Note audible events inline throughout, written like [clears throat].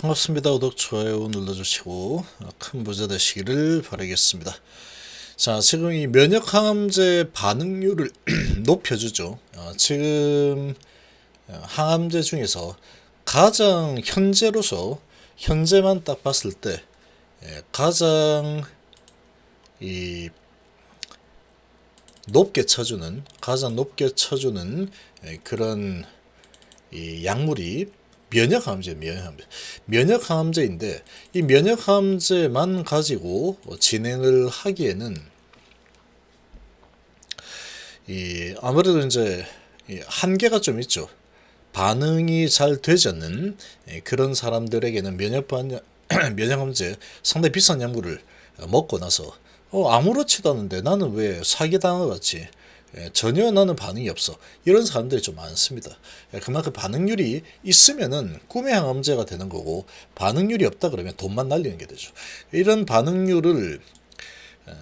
반갑습니다. 구독, 좋아요 눌러주시고 큰 부자 되시기를 바라겠습니다. 자, 지금 이 면역 항암제 반응률을 [clears throat] 높여주죠. 어, 지금 어, 항암제 중에서 가장 현재로서 현재만 딱 봤을 때 예, 가장 이 높게 쳐주는 가장 높게 쳐주는 예, 그런 이 약물이 면역 항암제, 면역 항암제, 면역 항암제인데 이 면역 항암제만 가지고 진행을 하기에는 이 아무래도 이제 이 한계가 좀 있죠. 반응이 잘 되지 않는 예, 그런 사람들에게는 면역 반 [clears throat] 면역 항암제 상당히 비싼 약물을 먹고 나서 어, 아무렇지도 않은데 나는 왜 같지? 예, 전혀 나는 반응이 없어. 이런 사람들이 좀 많습니다. 예, 그만큼 반응률이 있으면은 꿈의 항암제가 되는 거고 반응률이 없다 그러면 돈만 날리는 게 되죠. 이런 반응률을 어,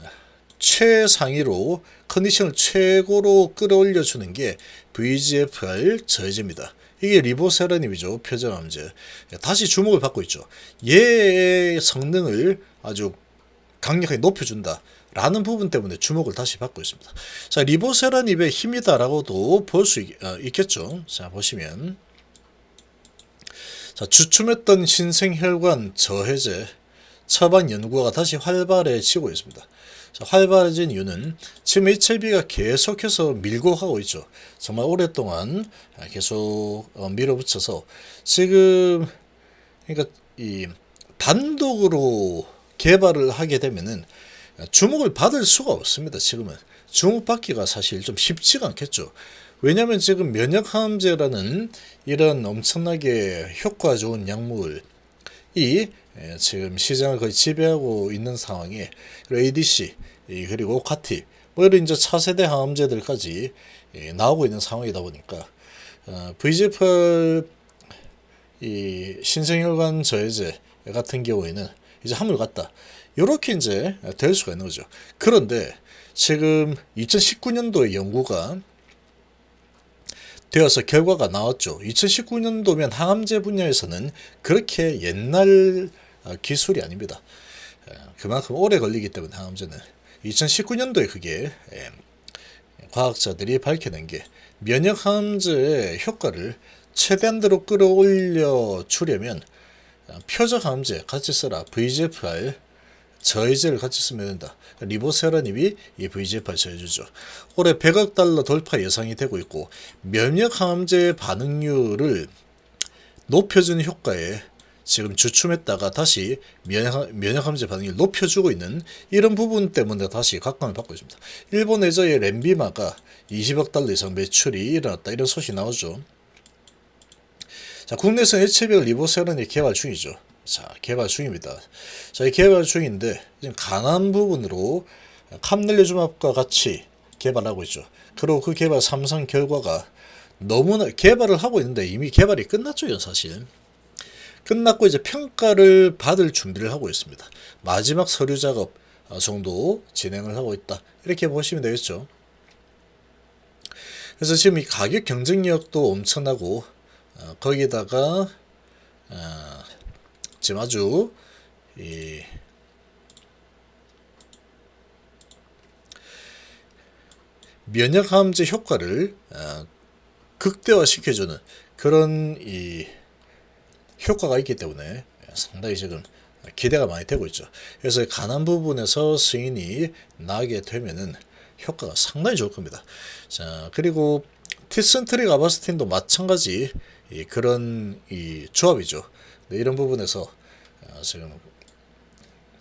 최상위로 컨디션을 최고로 끌어올려 주는 게 VGFR 저해제입니다. 이게 리보세라닙이죠. 표정암제. 예, 다시 주목을 받고 있죠. 얘의 성능을 아주 강력하게 높여준다. 라는 부분 때문에 주목을 다시 받고 있습니다. 자, 리보세라닙의 힘이다라고도 볼수 어, 있겠죠. 자, 보시면. 자, 주춤했던 신생혈관 저해제 처방 연구가 다시 활발해지고 있습니다. 자, 활발해진 이유는 지금 HIV가 계속해서 밀고 가고 있죠. 정말 오랫동안 계속 어, 밀어붙여서 지금 그러니까 이 단독으로 개발을 하게 되면은 주목을 받을 수가 없습니다. 지금은 주목받기가 사실 좀 쉽지가 않겠죠. 왜냐하면 지금 면역항암제라는 이런 엄청나게 효과 좋은 약물이 예, 지금 시장을 거의 지배하고 있는 상황에 ADC 그리고 카티 뭐 이런 이제 차세대 항암제들까지 예, 나오고 있는 상황이다 보니까 어, VGFR 이 신생혈관 저해제 같은 경우에는 이제 한물 같다. 이렇게 이제 될 수가 있는 거죠. 그런데 지금 2019년도에 연구가 되어서 결과가 나왔죠. 2019년도면 항암제 분야에서는 그렇게 옛날 어, 기술이 아닙니다. 어, 그만큼 오래 걸리기 때문에 항암제는 2019년도에 그게 예, 과학자들이 밝혀낸 게 면역 항암제의 효과를 최대한대로 끌어올려 주려면 어, 표적 항암제 같이 써라 VGFR 저해제를 같이 쓰면 된다. 리보세라님이 이 VGFR 저해주죠. 올해 100억 달러 돌파 예상이 되고 있고 면역 항암제 반응률을 높여주는 효과에 지금 주춤했다가 다시 면역, 면역항암제 반응을 높여주고 있는 이런 부분 때문에 다시 각광을 받고 있습니다. 일본 의저의 렘비마가 20억 달러 이상 매출이 일어났다 이런 소식이 나오죠. 자, 국내에서 HB가 리보세라니 개발 중이죠. 자, 개발 중입니다. 자, 이 개발 중인데, 지금 강한 부분으로 캄넬리주맙과 같이 개발하고 있죠. 그리고 그 개발 삼성 결과가 너무나 개발을 하고 있는데 이미 개발이 끝났죠, 사실. 끝났고 이제 평가를 받을 준비를 하고 있습니다. 마지막 서류 작업 정도 진행을 하고 있다. 이렇게 보시면 되겠죠. 그래서 지금 이 가격 경쟁력도 엄청나고 어, 거기다가 어, 지금 아주 이 면역 항암제 효과를 어, 극대화시켜주는 그런 이 효과가 있기 때문에 상당히 지금 기대가 많이 되고 있죠. 그래서 간한 부분에서 승인이 나게 되면은 효과가 상당히 좋을 겁니다. 자 그리고 티슨트릭 아바스틴도 마찬가지 그런 이 조합이죠. 네, 이런 부분에서 어, 지금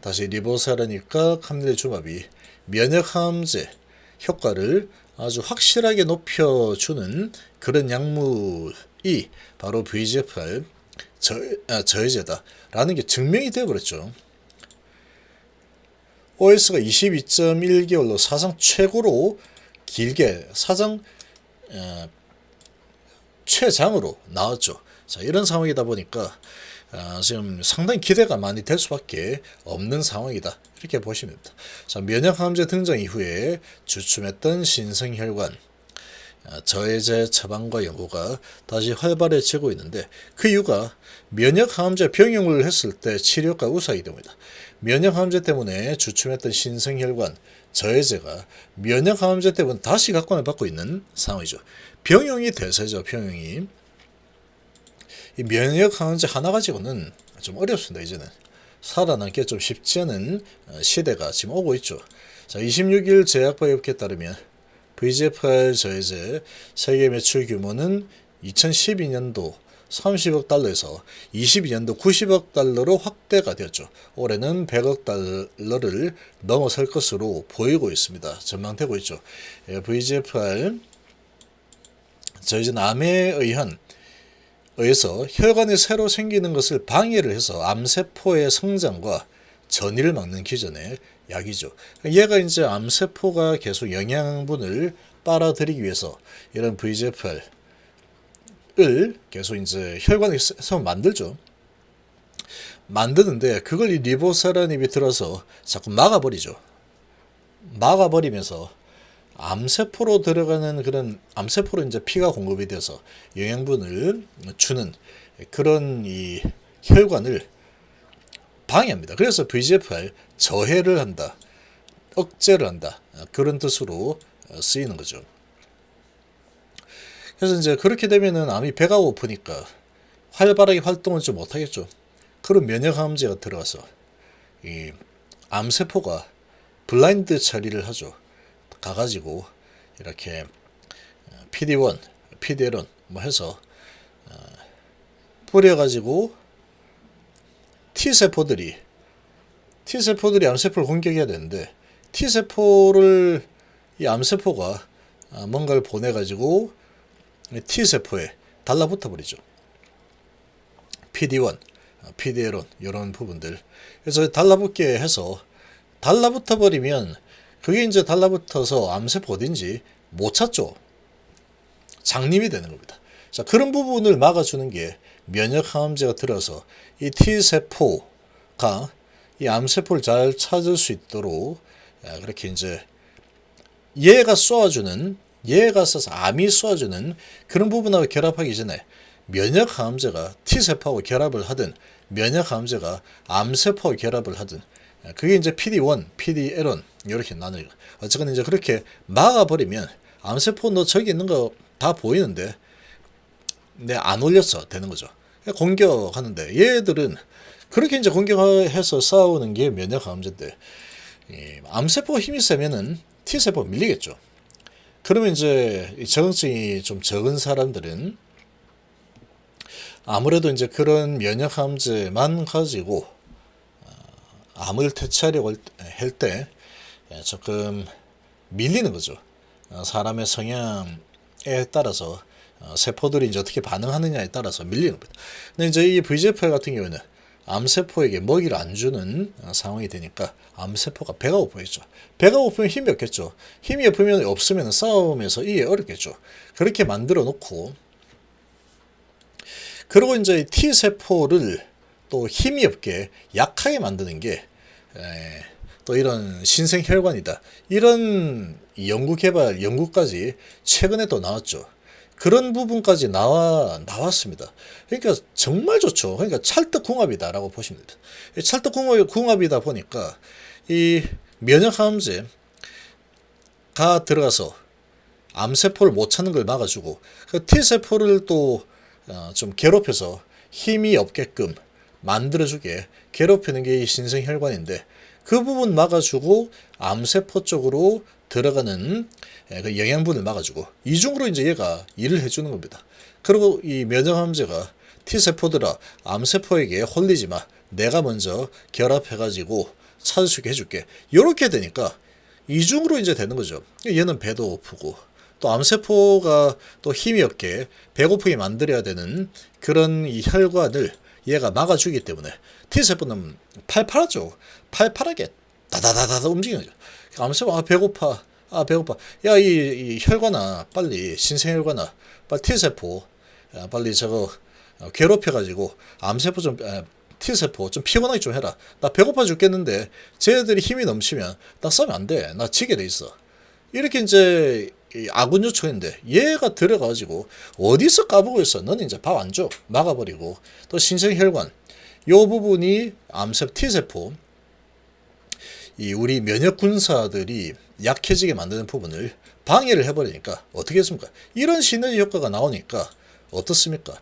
다시 리보사라니까 조합이 면역 항암제 효과를 아주 확실하게 높여주는 그런 약물이 바로 VGFR 저, 아, 저해제다라는 게 증명이 되어버렸죠. OS가 22.1개월로 사상 최고로 길게 사상 어, 최장으로 나왔죠. 자, 이런 상황이다 보니까 아, 지금 상당히 기대가 많이 될 수밖에 없는 상황이다. 이렇게 보시면 됩니다. 자, 면역항암제 등장 이후에 주춤했던 신생혈관 아, 저해제 처방과 연구가 다시 활발해지고 있는데 그 이유가 면역 항암제 병용을 했을 때 치료가 우수하기 때문이다. 면역 항암제 때문에 주춤했던 신생혈관 저해제가 면역 항암제 때문에 다시 각광을 받고 있는 상황이죠. 병용이 대세죠. 병용이 이 면역 항암제 하나 가지고는 좀 어렵습니다. 이제는 살아남기 좀 쉽지 않은 어, 시대가 지금 오고 있죠. 자, 26일 제약바이오업계에 따르면 VGFR 저해제 세계 매출 규모는 2012년도 30억 달러에서 22년도 90억 달러로 확대가 되었죠. 올해는 100억 달러를 넘어설 것으로 보이고 있습니다. 전망되고 있죠. 예, VGFR 저희제 암에 의한 의해서 혈관이 새로 생기는 것을 방해를 해서 암세포의 성장과 전이를 막는 기전의 약이죠. 얘가 이제 암세포가 계속 영양분을 빨아들이기 위해서 이런 VGFR을 계속 이제 혈관에 서 만들죠. 만드는데 그걸 이 리보사라닙이 들어서 자꾸 막아버리죠. 막아버리면서 암세포로 들어가는 그런 암세포로 이제 피가 공급이 돼서 영양분을 주는 그런 이 혈관을 방해합니다. 그래서 VGFR 저해를 한다, 억제를 한다 그런 뜻으로 쓰이는 거죠. 그래서 이제 그렇게 되면은 암이 배가 고프니까 활발하게 활동을 좀 못하겠죠. 그런 면역항암제가 들어가서 이 암세포가 블라인드 처리를 하죠. 가가지고 이렇게 PD1, PDL1 뭐 해서 어, 뿌려가지고 T세포들이 T세포들이 암세포를 공격해야 되는데 T세포를 이 암세포가 아, 뭔가를 보내가지고 T세포에 달라붙어 버리죠. PD1, PDL1 이런 부분들 그래서 달라붙게 해서 달라붙어 버리면 그게 이제 달라붙어서 암세포 어딘지 못 찾죠. 장님이 되는 겁니다. 자, 그런 부분을 막아주는 게 면역 항암제가 들어서 이 T세포가 이 암세포를 잘 찾을 수 있도록 아, 그렇게 이제 얘가 쏘아주는 얘가 써서 암이 쏘아주는 그런 부분하고 결합하기 전에 면역 항암제가 T세포하고 결합을 하든 면역 항암제가 암세포하고 결합을 하든 그게 이제 PD1, PDL1 이렇게 나눠요. 어쨌건 이제 그렇게 막아버리면 암세포 너 저기 있는 거 다 보이는데 내안 올렸어 되는 거죠. 공격하는데 얘들은 그렇게 이제 공격해서 싸우는 게 면역 감염제인데 암세포가 힘이 세면은 T세포 밀리겠죠. 그러면 이제 적응증이 좀 적은 사람들은 아무래도 이제 그런 면역 감염제만 가지고 어, 암을 퇴치하려고 할 때 조금 밀리는 거죠. 어, 사람의 성향에 따라서 어, 세포들이 이제 어떻게 반응하느냐에 따라서 밀리는 겁니다. 근데 이제 이 VGFR 같은 경우에는 암세포에게 먹이를 안 주는 어, 상황이 되니까 암세포가 배가 고프겠죠. 배가 고프면 힘이 없겠죠. 힘이 없으면 없으면 싸움에서 이게 어렵겠죠. 그렇게 만들어 놓고 그리고 이제 T세포를 또 힘이 없게 약하게 만드는 게 또 이런 신생 혈관이다. 이런 연구 개발 연구까지 최근에 또 나왔죠. 그런 부분까지 나와 나왔습니다. 그러니까 정말 좋죠. 그러니까 찰떡궁합이다라고 보시면 됩니다. 찰떡궁합이다 보니까 이 면역항암제가 들어가서 암세포를 못 찾는 걸 막아주고 그 T세포를 또좀 어, 괴롭혀서 힘이 없게끔 만들어주게 괴롭히는 게 이 신생혈관인데 그 부분 막아주고 암세포 쪽으로 들어가는 예, 그 영양분을 막아주고 이중으로 이제 얘가 일을 해주는 겁니다. 그리고 이 면역암제가 T세포들아 암세포에게 홀리지 마. 내가 먼저 결합해가지고 찾을 수 있게 해줄게. 이렇게 되니까 이중으로 이제 되는 거죠. 얘는 배도 고프고 또 암세포가 또 힘이 없게 배고프게 만들어야 되는 그런 이 혈관을 얘가 막아주기 때문에. T세포는 팔팔하죠. 팔팔하게 다다다다다 움직이는 거죠. 암세포 아 배고파. 아 배고파. 야이 이 혈관아 빨리 신생혈관아 빨리 T세포 야, 빨리 저거 어, 괴롭혀가지고 암세포 좀 에, T세포 좀 피곤하게 좀 해라. 나 배고파 죽겠는데 쟤들이 힘이 넘치면 나 싸면 안돼나 지게 돼 있어. 이렇게 이제 이 아군 요청인데 얘가 들어가지고 어디서 까보고 있어? 너는 이제 밥 안 줘. 막아버리고 또 신생혈관 요 부분이 암세포 T세포 이 우리 면역 군사들이 약해지게 만드는 부분을 방해를 해버리니까 어떻게 했습니까? 이런 시너지 효과가 나오니까 어떻습니까?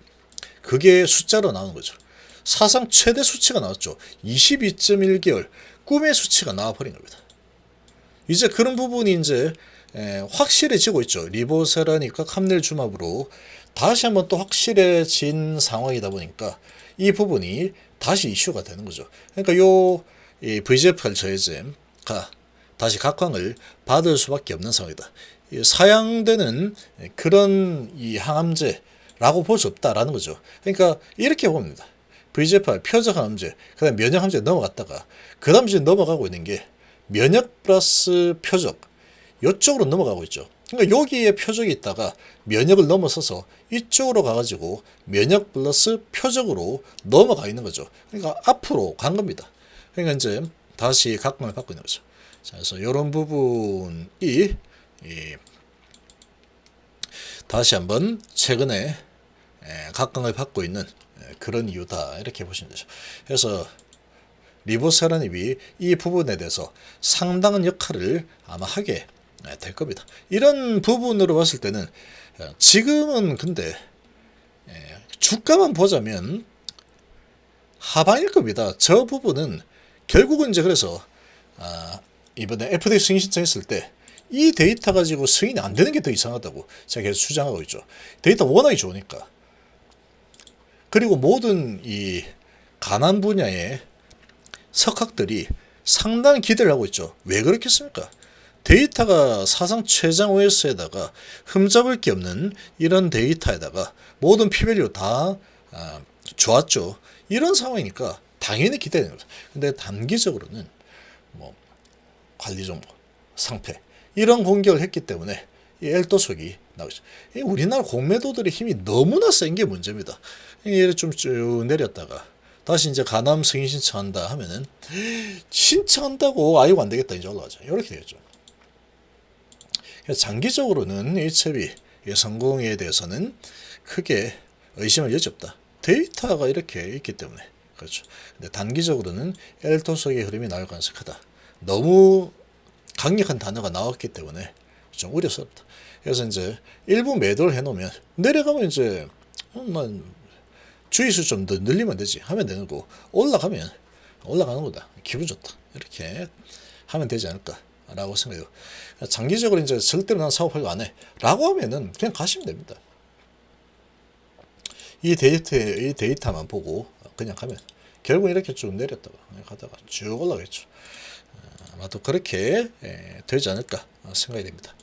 그게 숫자로 나오는 거죠. 사상 최대 수치가 나왔죠. 22.1개월 꿈의 수치가 나와버린 겁니다. 이제 그런 부분이 이제 에, 확실해지고 있죠. 리보세라니까 캄넬 주마브로 다시 한번 또 확실해진 상황이다 보니까 이 부분이 다시 이슈가 되는 거죠. 그러니까 요이 VGF 저해제가 다시 각광을 받을 수밖에 없는 상황이다. 이 사양되는 그런 이 항암제라고 볼 수 없다라는 거죠. 그러니까 이렇게 봅니다. VGFR 표적 항암제, 그다음 면역 항암제 넘어갔다가 그다음 이제 넘어가고 있는 게 면역 플러스 표적 이쪽으로 넘어가고 있죠. 그러니까 여기에 표적이 있다가 면역을 넘어서서 이쪽으로 가가지고 면역 플러스 표적으로 넘어가 있는 거죠. 그러니까 앞으로 간 겁니다. 그러니까 이제 다시 각광을 받고 있는 거죠. 자, 그래서 이런 부분이 이 다시 한번 최근에 에, 각광을 받고 있는 에, 그런 이유다 이렇게 보시면 되죠. 그래서 리보세라닙이 이 부분에 대해서 상당한 역할을 아마 하게 에, 될 겁니다. 이런 부분으로 봤을 때는 어, 지금은 근데 에, 주가만 보자면 하방일 겁니다. 저 부분은 결국은 이제 그래서 아, 이번에 FDA 승인 신청했을 때 이 데이터 가지고 승인이 안 되는 게 더 이상하다고 제가 계속 주장하고 있죠. 데이터 워낙에 좋으니까. 그리고 모든 이 가난 분야의 석학들이 상당히 기대를 하고 있죠. 왜 그렇겠습니까? 데이터가 사상 최장 OS에다가 흠잡을 게 없는 이런 데이터에다가 모든 피밸류 다 아, 좋았죠. 이런 상황이니까 당연히 기대되는 거죠. 근데 단기적으로는 뭐 관리 정보, 상패 이런 공격을 했기 때문에 이 엘도속이 나오죠. 이 우리나라 공매도들의 힘이 너무나 센 게 문제입니다. 얘를 좀 쭉 내렸다가 다시 이제 가남 승인 신청한다 하면은 신청한다고 아이고 안 되겠다 이제 올라가죠. 이렇게 되겠죠. 장기적으로는 HB 성공에 대해서는 크게 의심할 여지 없다. 데이터가 이렇게 있기 때문에 그렇죠. 근데 단기적으로는 엘토속의 흐름이 나올 가능성이 크다. 너무 강력한 단어가 나왔기 때문에 좀 우려스럽다. 그래서 이제 일부 매도를 해놓으면 내려가면 이제 뭐 주의수 좀 더 늘리면 되지 하면 되는 거 올라가면 올라가는 거다 기분 좋다 이렇게 하면 되지 않을까 라고 생각해요. 장기적으로 이제 절대로 난 사업하려고 안 해 라고 하면은 그냥 가시면 됩니다. 이 데이터 이 데이터만 보고 그냥 가면 결국 이렇게 쭉 내렸다가 가다가 쭉 올라가겠죠. 아마도 그렇게 에, 되지 않을까 생각이 됩니다.